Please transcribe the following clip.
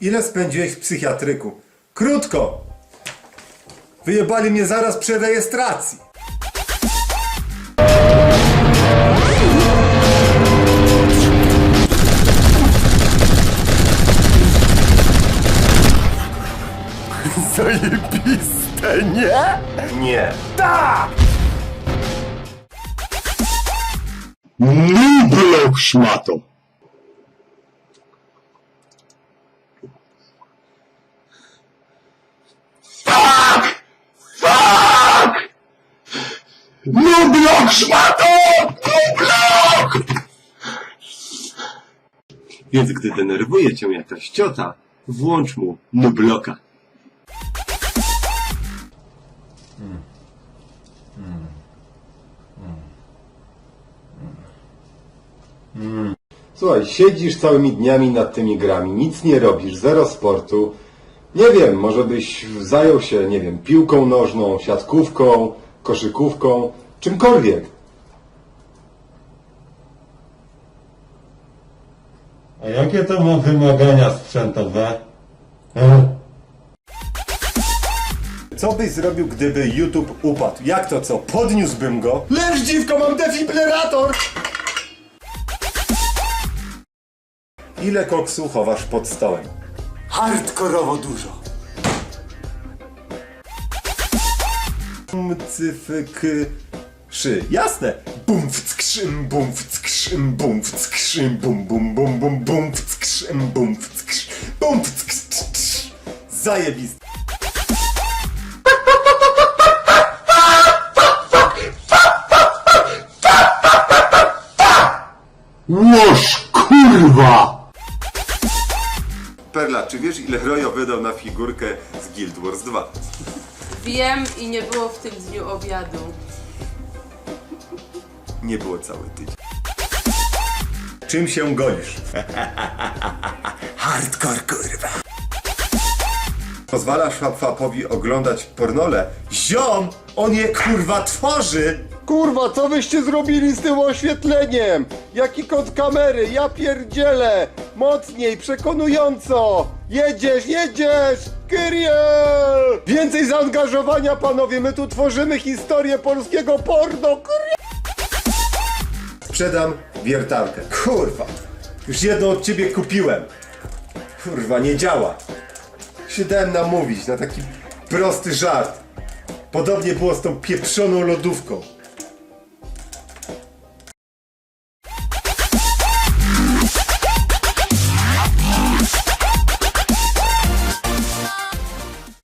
ile spędziłeś w psychiatryku? Krótko! Wyjebali mnie zaraz przy rejestracji. Zajebiste, nie? Nie. Nublo szmato. Nublok szmato! Nublok! Więc gdy denerwuje cię jakaś ciota, włącz mu nubloka. Słuchaj, siedzisz całymi dniami nad tymi grami, nic nie robisz, zero sportu. Nie wiem, może byś zajął się, nie wiem, piłką nożną, siatkówką, koszykówką, czymkolwiek. A jakie to ma wymagania sprzętowe? E? Co byś zrobił, gdyby YouTube upadł? Jak to co? Podniósłbym go? Leż dziwko, mam defibrylator! Ile koksu chowasz pod stołem? Hardkorowo dużo. Bum, cyfyk, szy. Jasne! Bum, wckrzym, bum, wckrzym, bum, wckrzym, bum, bum, bum, bum, bum, wckrzym, bum, wckrzym, bum, wckrzym. Zajebiste. Łoż kurwa! Perla, czy wiesz ile Rojo wydał na figurkę z Guild Wars 2? Wiem i nie było w tym dniu obiadu. Nie było cały tydzień. Czym się golisz? Hardcore kurwa. Pozwalasz Fapfapowi oglądać pornole? Ziom! On je kurwa tworzy! Kurwa, co wyście zrobili z tym oświetleniem? Jaki kąt kamery? Ja pierdzielę! Mocniej, przekonująco! Jedziesz, jedziesz! Kyrie! Więcej zaangażowania, panowie! My tu tworzymy historię polskiego porno! Kyrie! Sprzedam wiertarkę. Kurwa! Już jedną od ciebie kupiłem. Kurwa, nie działa. Się dałem namówić na taki prosty żart. Podobnie było z tą pieprzoną lodówką.